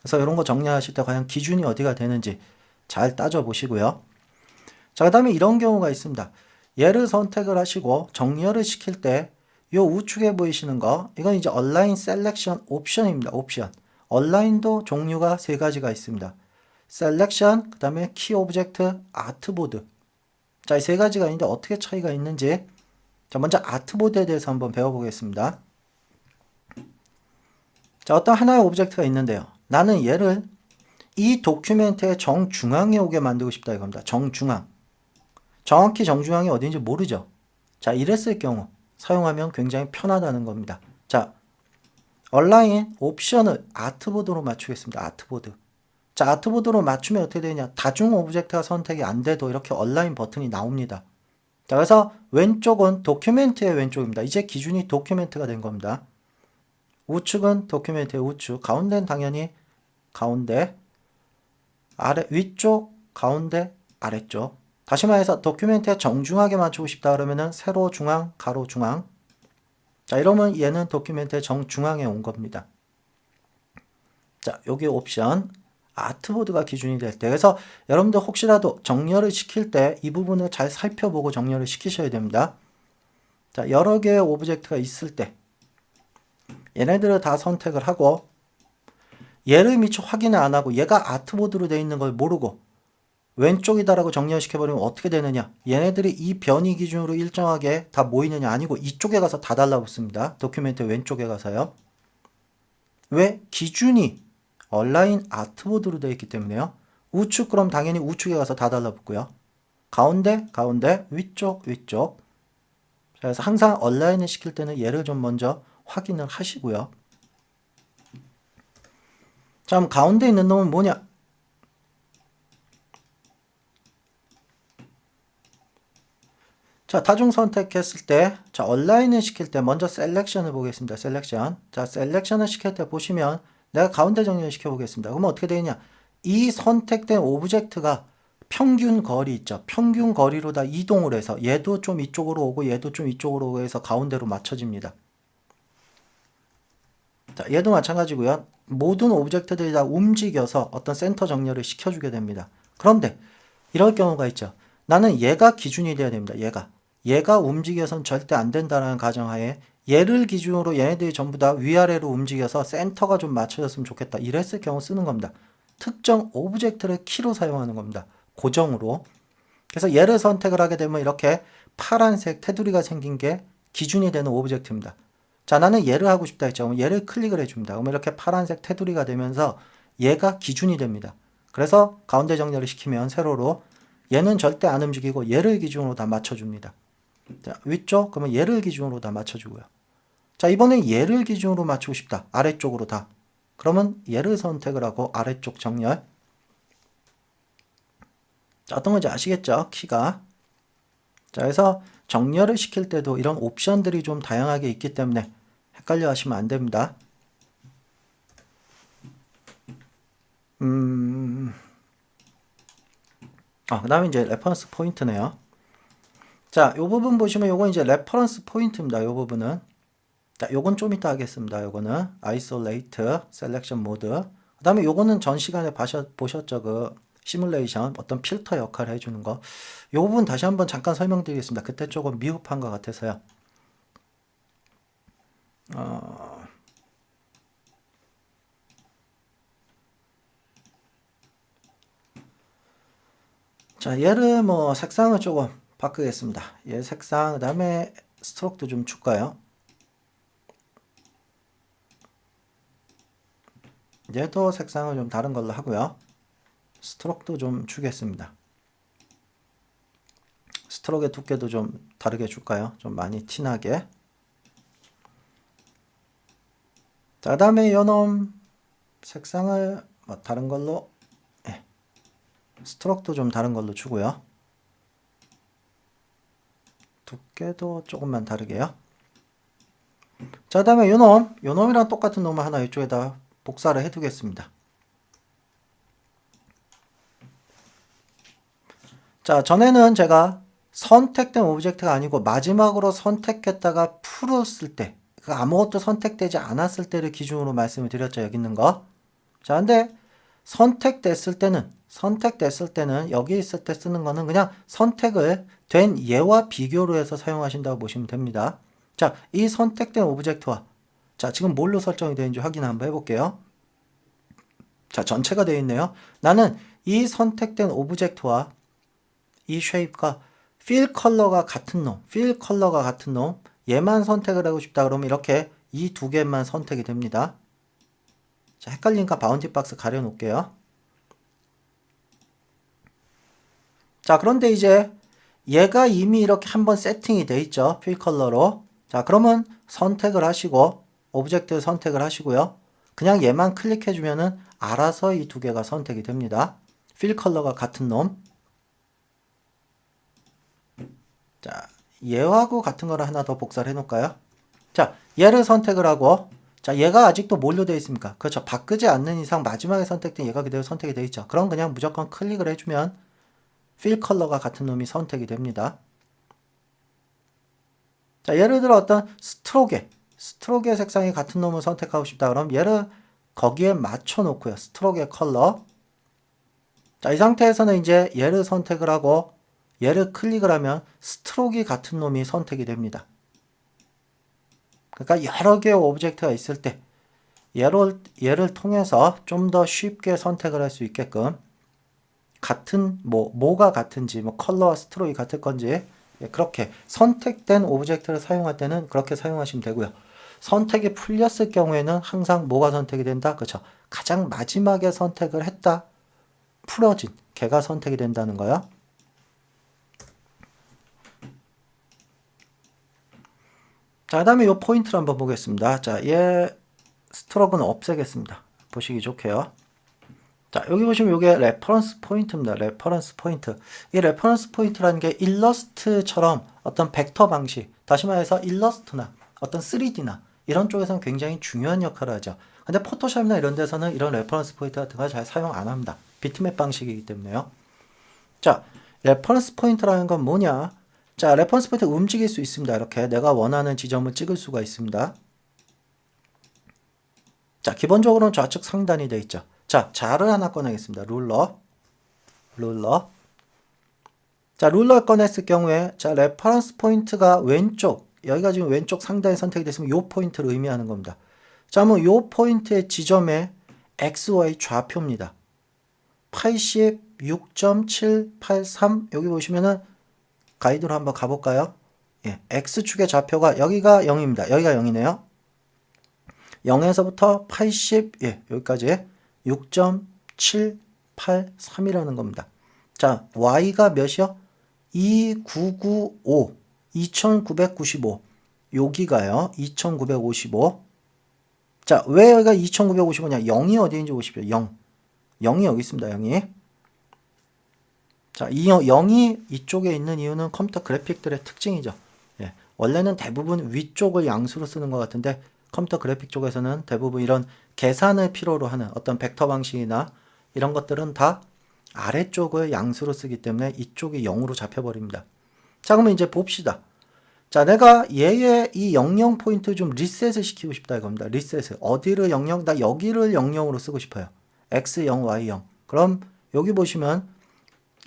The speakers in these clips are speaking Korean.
그래서 이런 거 정리하실 때 과연 기준이 어디가 되는지 잘 따져보시고요. 자, 그 다음에 이런 경우가 있습니다. 얘를 선택을 하시고 정렬을 시킬 때 이 우측에 보이시는 거 이건 이제 얼라인 셀렉션 옵션입니다. 옵션. 얼라인도 종류가 세 가지가 있습니다. 셀렉션, 그 다음에 키 오브젝트, 아트보드. 자, 이 세 가지가 있는데 어떻게 차이가 있는지 자, 먼저 아트보드에 대해서 한번 배워보겠습니다. 자, 어떤 하나의 오브젝트가 있는데요. 나는 얘를 이 도큐멘트의 정중앙에 오게 만들고 싶다 이겁니다. 정중앙. 정확히 정중앙이 어딘지 모르죠. 자, 이랬을 경우 사용하면 굉장히 편하다는 겁니다. 자, 얼라인 옵션을 아트보드로 맞추겠습니다. 아트보드. 자, 아트보드로 맞추면 어떻게 되냐? 다중 오브젝트가 선택이 안 돼도 이렇게 얼라인 버튼이 나옵니다. 자, 그래서 왼쪽은 도큐멘트의 왼쪽입니다. 이제 기준이 도큐멘트가 된 겁니다. 우측은 도큐멘트의 우측, 가운데는 당연히 가운데, 아래, 위쪽, 가운데, 아래쪽. 다시 말해서 도큐멘트에 정중하게 맞추고 싶다 그러면은 세로 중앙, 가로 중앙. 자, 이러면 얘는 도큐멘트의 정중앙에 온 겁니다. 자, 여기 옵션 아트보드가 기준이 될 때. 그래서 여러분들 혹시라도 정렬을 시킬 때 이 부분을 잘 살펴보고 정렬을 시키셔야 됩니다. 자, 여러 개의 오브젝트가 있을 때 얘네들을 다 선택을 하고 얘를 미처 확인을 안 하고 얘가 아트보드로 되어 있는 걸 모르고 왼쪽이다라고 정렬시켜버리면 어떻게 되느냐? 얘네들이 이 변이 기준으로 일정하게 다 모이느냐? 아니고 이쪽에 가서 다 달라붙습니다. 도큐멘트 왼쪽에 가서요. 왜? 기준이 얼라인 아트보드로 되어 있기 때문에요. 우측 그럼 당연히 우측에 가서 다 달라붙고요. 가운데 가운데 위쪽 위쪽. 그래서 항상 얼라인을 시킬 때는 얘를 좀 먼저 확인을 하시고요 자 그럼 가운데 있는 놈은 뭐냐 자, 다중 선택했을 때, 자, 얼라인을 시킬 때 먼저 셀렉션을 보겠습니다. 셀렉션. 자, 셀렉션을 시킬 때 보시면 내가 가운데 정렬 시켜 보겠습니다. 그러면 어떻게 되냐? 이 선택된 오브젝트가 평균 거리 있죠. 평균 거리로 다 이동을 해서 얘도 좀 이쪽으로 오고 얘도 좀 이쪽으로 오고 해서 가운데로 맞춰집니다. 자, 얘도 마찬가지고요. 모든 오브젝트들이 다 움직여서 어떤 센터 정렬을 시켜주게 됩니다. 그런데 이럴 경우가 있죠. 나는 얘가 기준이 돼야 됩니다. 얘가. 얘가 움직여선 절대 안 된다는 가정하에 얘를 기준으로 얘네들이 전부 다 위아래로 움직여서 센터가 좀 맞춰졌으면 좋겠다. 이랬을 경우 쓰는 겁니다. 특정 오브젝트를 키로 사용하는 겁니다. 고정으로. 그래서 얘를 선택을 하게 되면 이렇게 파란색 테두리가 생긴 게 기준이 되는 오브젝트입니다. 자, 나는 얘를 하고 싶다 했죠. 그럼 얘를 클릭을 해줍니다. 그러면 이렇게 파란색 테두리가 되면서 얘가 기준이 됩니다. 그래서 가운데 정렬을 시키면 세로로 얘는 절대 안 움직이고 얘를 기준으로 다 맞춰줍니다. 자, 위쪽 그러면 얘를 기준으로 다 맞춰주고요. 자, 이번엔 얘를 기준으로 맞추고 싶다. 아래쪽으로 다. 그러면 얘를 선택을 하고 아래쪽 정렬. 자, 어떤 건지 아시겠죠? 키가. 자, 그래서 정렬을 시킬 때도 이런 옵션들이 좀 다양하게 있기 때문에 헷갈려 하시면 안 됩니다. 음, 아, 그 다음에 이제 레퍼런스 포인트네요. 자, 요 부분 보시면 요건 이제 레퍼런스 포인트입니다. 요 부분은. 자, 요건 좀 이따 하겠습니다. 요거는 isolate, selection mode. 그 다음에 요거는 전 시간에 보셨, 보셨죠. 그 시뮬레이션 어떤 필터 역할을 해주는 거. 요 부분 다시 한번 잠깐 설명드리겠습니다. 그때 조금 미흡한 것 같아서요. 어... 자, 얘를 뭐 색상을 조금 바꾸겠습니다. 얘 색상, 그 다음에 스트로크도 좀 줄까요? 얘도 색상을 좀 다른 걸로 하고요. 스트로크도 좀 주겠습니다. 스트로크의 두께도 좀 다르게 줄까요? 좀 많이 티나게. 자, 그 다음에 요놈 색상을 뭐 다른 걸로 예. 스트로크도 좀 다른 걸로 주고요. 두께도 조금만 다르게요. 자, 다음에 요놈, 요놈이랑 똑같은 놈을 하나 이쪽에다 복사를 해두겠습니다. 자, 전에는 제가 선택된 오브젝트가 아니고 마지막으로 선택했다가 풀었을 때, 그 아무것도 선택되지 않았을 때를 기준으로 말씀을 드렸죠. 여기 있는 거. 자, 근데 선택됐을 때는 선택됐을 때는 여기 있을 때 쓰는 거는 그냥 선택을 된 예와 비교로 해서 사용하신다고 보시면 됩니다. 자, 이 선택된 오브젝트와 자, 지금 뭘로 설정이 되는지 확인 한번 해볼게요. 자, 전체가 되어 있네요. 나는 이 선택된 오브젝트와 이 쉐입과 필 컬러가 같은 놈, 필 컬러가 같은 놈, 얘만 선택을 하고 싶다 그러면 이렇게 이 두 개만 선택이 됩니다. 자, 헷갈리니까 바운티 박스 가려 놓을게요. 자, 그런데 이제 얘가 이미 이렇게 한번 세팅이 돼 있죠. 필 컬러로. 자, 그러면 선택을 하시고 오브젝트 선택을 하시고요. 그냥 얘만 클릭해 주면은 알아서 이 두 개가 선택이 됩니다. 필 컬러가 같은 놈. 자, 얘하고 같은 거를 하나 더 복사를 해 놓을까요? 자, 얘를 선택을 하고 자, 얘가 아직도 뭘로 되어 있습니까? 그렇죠. 바꾸지 않는 이상 마지막에 선택된 얘가 그대로 선택이 되어 있죠. 그럼 그냥 무조건 클릭을 해주면 필 컬러가 같은 놈이 선택이 됩니다. 자, 예를 들어 어떤 스트로게, 스트로게 색상이 같은 놈을 선택하고 싶다. 그럼 얘를 거기에 맞춰 놓고요. 스트로게 컬러. 자, 이 상태에서는 이제 얘를 선택을 하고 얘를 클릭을 하면 스트로크 같은 놈이 선택이 됩니다. 그러니까 여러 개의 오브젝트가 있을 때 얘를, 얘를 통해서 좀 더 쉽게 선택을 할 수 있게끔 같은 뭐 뭐가 같은지 뭐 컬러와 스트로이 같을 건지 예, 그렇게 선택된 오브젝트를 사용할 때는 그렇게 사용하시면 되고요. 선택이 풀렸을 경우에는 항상 뭐가 선택이 된다? 그렇죠. 가장 마지막에 선택을 했다. 풀어진 개가 선택이 된다는 거요. 자, 그 다음에 이 포인트를 한번 보겠습니다. 자, 얘 스트로크는 없애겠습니다. 보시기 좋게요. 자, 여기 보시면 이게 레퍼런스 포인트입니다. 레퍼런스 포인트. 이 레퍼런스 포인트라는 게 일러스트처럼 어떤 벡터 방식, 다시 말해서 일러스트나 어떤 3D나 이런 쪽에서는 굉장히 중요한 역할을 하죠. 근데 포토샵이나 이런 데서는 이런 레퍼런스 포인트 같은 거잘 사용 안 합니다. 비트맵 방식이기 때문에요. 자, 레퍼런스 포인트라는 건 뭐냐? 자, 레퍼런스 포인트 움직일 수 있습니다. 이렇게 내가 원하는 지점을 찍을 수가 있습니다. 자, 기본적으로는 좌측 상단이 되어 있죠. 자, 자를 하나 꺼내겠습니다. 룰러. 룰러. 자, 룰러 꺼냈을 경우에 자, 레퍼런스 포인트가 왼쪽, 여기가 지금 왼쪽 상단에 선택이 됐으면 요 포인트를 의미하는 겁니다. 자, 그러면 요 포인트의 지점의 XY 좌표입니다. 86.783 여기 보시면은 가이드로 한번 가볼까요? 예, X축의 좌표가 여기가 0입니다. 여기가 0이네요. 0에서부터 80, 예, 여기까지 6.783이라는 겁니다. 자, Y가 몇이요? 2995, 2995. 여기가요, 2955. 자, 왜 여기가 2955냐? 0이 어디인지 보십시오. 0. 0이 여기 있습니다. 0이. 자, 이 0이 이쪽에 있는 이유는 컴퓨터 그래픽들의 특징이죠. 예, 원래는 대부분 위쪽을 양수로 쓰는 것 같은데 컴퓨터 그래픽 쪽에서는 대부분 이런 계산을 필요로 하는 어떤 벡터 방식이나 이런 것들은 다 아래쪽을 양수로 쓰기 때문에 이쪽이 0으로 잡혀버립니다. 자, 그러면 이제 봅시다. 자, 내가 얘의 이 00 포인트 좀 리셋을 시키고 싶다 이겁니다. 리셋을. 어디를 00, 나 여기를 00으로 쓰고 싶어요. x0, y0. 그럼 여기 보시면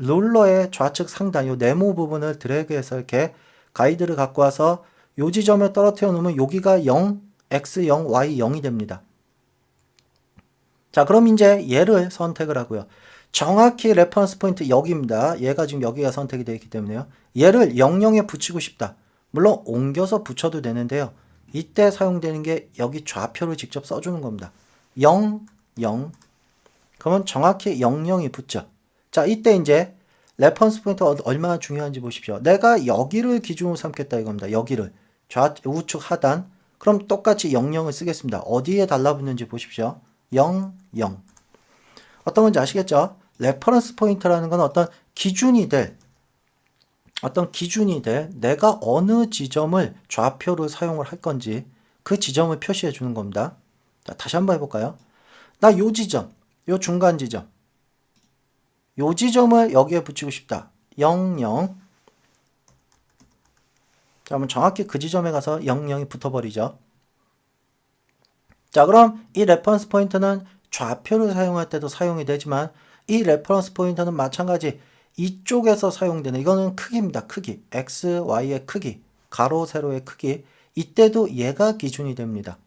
룰러의 좌측 상단 요 네모 부분을 드래그해서 이렇게 가이드를 갖고 와서 요 지점에 떨어뜨려 놓으면 여기가 0, x0, y0이 됩니다. 자, 그럼 이제 얘를 선택을 하고요. 정확히 레퍼런스 포인트 여기입니다. 얘가 지금 여기가 선택이 되어 있기 때문에요. 얘를 00에 붙이고 싶다. 물론 옮겨서 붙여도 되는데요. 이때 사용되는 게 여기 좌표를 직접 써주는 겁니다. 0, 0. 그러면 정확히 00이 붙죠. 자, 이때 이제 레퍼런스 포인트 얼마나 중요한지 보십시오. 내가 여기를 기준으로 삼겠다 이겁니다. 여기를. 좌, 우측 하단. 그럼 똑같이 00을 쓰겠습니다. 어디에 달라붙는지 보십시오. 0, 0. 어떤 건지 아시겠죠? 레퍼런스 포인트라는 건 어떤 기준이 될 어떤 기준이 될 내가 어느 지점을 좌표로 사용을 할 건지 그 지점을 표시해 주는 겁니다. 자, 다시 한번 해볼까요? 나 요 지점, 요 중간 지점, 요 지점을 여기에 붙이고 싶다. 0, 0. 자, 그러면 정확히 그 지점에 가서 0, 0이 붙어버리죠. 자, 그럼 이 레퍼런스 포인트는 좌표를 사용할 때도 사용이 되지만 이 레퍼런스 포인터는 마찬가지 이쪽에서 사용되는 이거는 크기입니다. 크기. x, y의 크기. 가로, 세로의 크기. 이때도 얘가 기준이 됩니다.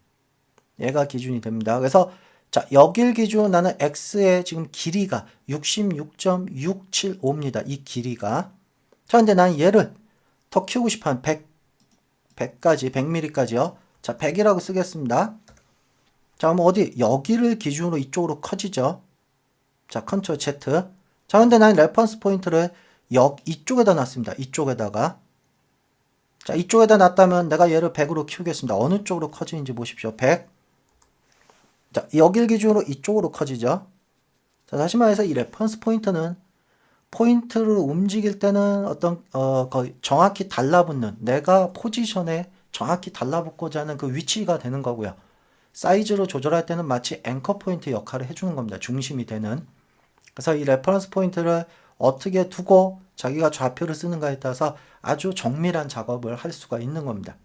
얘가 기준이 됩니다. 그래서 자, 여길 기준으로 나는 x의 지금 길이가 66.675입니다. 이 길이가. 자, 근데 난 얘를 더 키우고 싶어 한 100, 100까지, 100mm까지요. 자, 100이라고 쓰겠습니다. 자, 그럼 어디? 여기를 기준으로 이쪽으로 커지죠. 자, 컨트롤 Z. 자, 근데 난 레퍼런스 포인트를 역, 이쪽에다 놨습니다. 이쪽에다가. 자, 이쪽에다 놨다면 내가 얘를 100으로 키우겠습니다. 어느 쪽으로 커지는지 보십시오. 100. 자, 여길 기준으로 이쪽으로 커지죠. 자, 다시 말해서 이 레퍼런스 포인트는 포인트를 움직일 때는 어떤 어 거의 정확히 달라붙는 내가 포지션에 정확히 달라붙고자 하는 그 위치가 되는 거고요. 사이즈로 조절할 때는 마치 앵커 포인트 역할을 해주는 겁니다. 중심이 되는. 그래서 이 레퍼런스 포인트를 어떻게 두고 자기가 좌표를 쓰는가에 따라서 아주 정밀한 작업을 할 수가 있는 겁니다.